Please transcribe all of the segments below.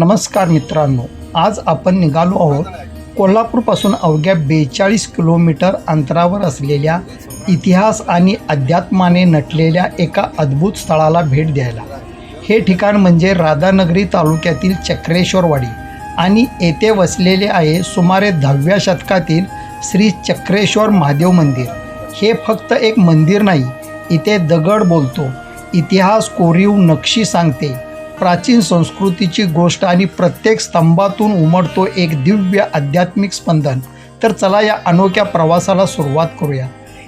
नमस्कार मित्रांनो आज आपण निघालो आहोत कोल्हापूरपासून अवघ्या बेचाळीस किलोमीटर अंतरावर असलेल्या इतिहास आणि अध्यात्माने नटलेल्या एका अद्भुत स्थळाला भेट द्यायला. हे ठिकाण म्हणजे राधानगरी तालुक्यातील चक्रेश्वरवाडी आणि येथे वसलेले आहे सुमारे दहाव्या शतकातील श्री चक्रेश्वर महादेव मंदिर. हे फक्त एक मंदिर नाही इथे दगड बोलतो. इतिहास कोरीव नक्षी सांगते. प्राचीन संस्कृतीची गोष्ट आणि प्रत्येक स्तंभातून उमटतो एक दिव्य आध्यात्मिक स्पंदन. तर चला या अनोख्या प्रवासाला सुरुवात करूया.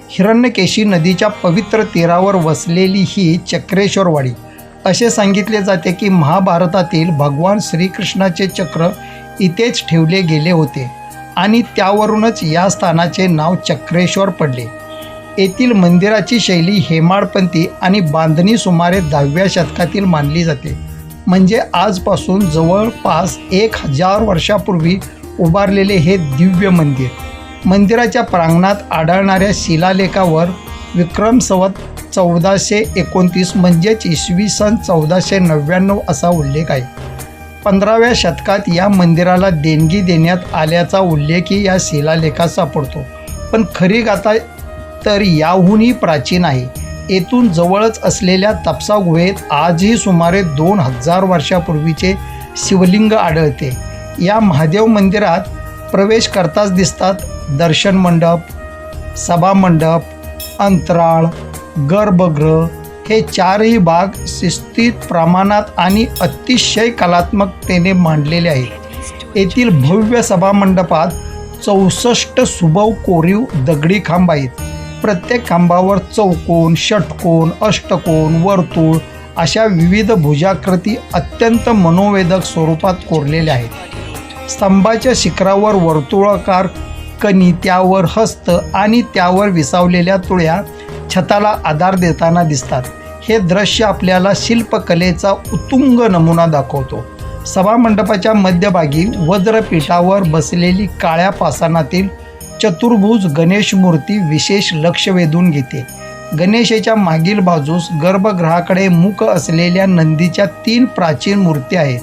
हिरण्यकेशी नदीच्या पवित्र तीरावर वसलेली ही चक्रेश्वरवाडी. असे सांगितले जाते की महाभारतातील भगवान श्रीकृष्णाचे चक्र इथेच ठेवले गेले होते आणि त्यावरूनच या स्थानाचे नाव चक्रेश्वर पडले. येथील मंदिराची शैली हेमाडपंथी आणि बांधणी सुमारे दहाव्या शतकातील मानली जाते. म्हणजे आजपासून जवळपास एक हजार वर्षापूर्वी उभारलेले हे दिव्य मंदिर. मंदिराच्या प्रांगणात आढळणाऱ्या शिलालेखावर विक्रम संवत चौदाशे एकोणतीस म्हणजेच इसवी सन चौदाशे नव्याण्णव असा उल्लेख आहे. पंधराव्या शतकात या मंदिराला देणगी देण्यात आल्याचा उल्लेखही या शिलालेखात सापडतो. पण खरी गाथा तर याहूनही प्राचीन आहे. येथून जवळच असलेल्या तपसा गुहेत आजही सुमारे दोन हजार वर्षापूर्वीचे शिवलिंग आढळते. या महादेव मंदिरात प्रवेश करताच दिसतात दर्शन मंडप सभामंडप अंतराळ गर्भगृह हे चारही भाग शिस्तीत प्रमाणात आणि अतिशय कलात्मकतेने मांडलेले आहेत. येथील भव्य सभामंडपात चौसष्ट सुबव कोरीव दगडी खांब आहेत. प्रत्येक खांबावर चौकोन षटकोन अष्टकोन वर्तुळ अशा विविध भुजाकृती अत्यंत मनोवेदक स्वरूपात कोरलेल्या आहेत. स्तंभाच्या शिखरावर वर्तुळाकार कणी त्यावर हस्त आणि त्यावर विसावलेल्या तुळ्या छताला आधार देताना दिसतात. हे दृश्य आपल्याला शिल्पकलेचा उत्तुंग नमुना दाखवतो. सभामंडपाच्या मध्यभागी वज्रपीठावर बसलेली काळ्या पासानातील चतुर्भुज गणेश मूर्ती विशेष लक्ष वेधून घेते. गणेशाच्या मागील बाजूस गर्भगृहाकडे मुख असलेल्या नंदीच्या तीन प्राचीन मूर्ती आहेत.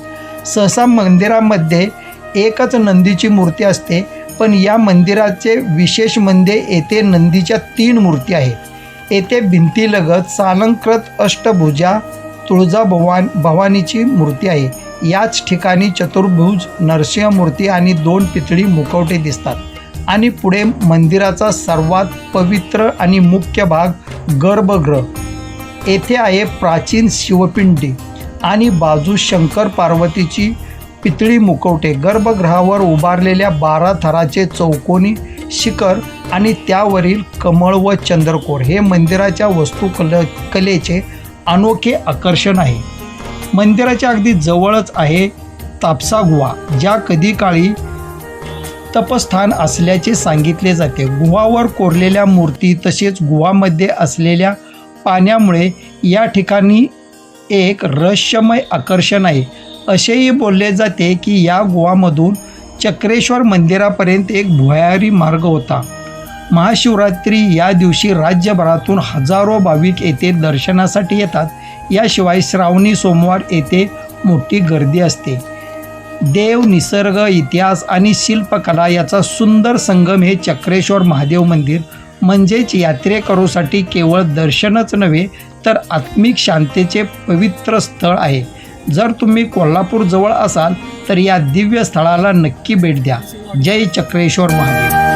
सहसा मंदिरामध्ये एकच नंदीची मूर्ती असते पण या मंदिराचे विशेष म्हणजे येथे नंदीच्या तीन मूर्ती आहेत. येथे भिंतीलगत सालंकृत अष्टभुजा तुळजा भवान भवानीची मूर्ती आहे. याच ठिकाणी चतुर्भुज नरसिंह मूर्ती आणि दोन पितळी मुखवटे दिसतात. आणि पुढे मंदिराचा सर्वात पवित्र आणि मुख्य भाग गर्भगृह. येथे आहे प्राचीन शिवपिंडी आणि बाजू शंकर पार्वतीची पितळी मुकवटे. गर्भगृहावर उभारलेल्या बारा थराचे चौकोनी शिखर आणि त्यावरील कमळ व चंद्रकोर हे मंदिराच्या वस्तुकल कलेचे अनोखे आकर्षण आहे. मंदिराच्या अगदी जवळच आहे तापसा गुहा ज्या कधी काळी तपस्थान असल्याचे सांगितले जाते. गुहावर कोरलेल्या मूर्ती तसेच गुहामध्ये असलेल्या पाण्यामुळे या ठिकाणी एक रहस्यमय आकर्षण आहे. असेही बोलले जाते की या गुहामधून चक्रेश्वर मंदिरापर्यंत एक भुयारी मार्ग होता. महाशिवरात्री या दिवशी राज्यभरातून हजारो भाविक येथे दर्शनासाठी येतात. याशिवाय श्रावणी सोमवार येथे मोठी गर्दी असते. देव निसर्ग इतिहास आणि शिल्पकला याचा सुंदर संगम हे चक्रेश्वर महादेव मंदिर म्हणजेच यात्रेकरूसाठी केवळ दर्शनच नव्हे तर आत्मिक शांतीचे पवित्र स्थळ आहे. जर तुम्ही कोल्हापूरजवळ असाल तर या दिव्य स्थळाला नक्की भेट द्या. जय चक्रेश्वर महादेव.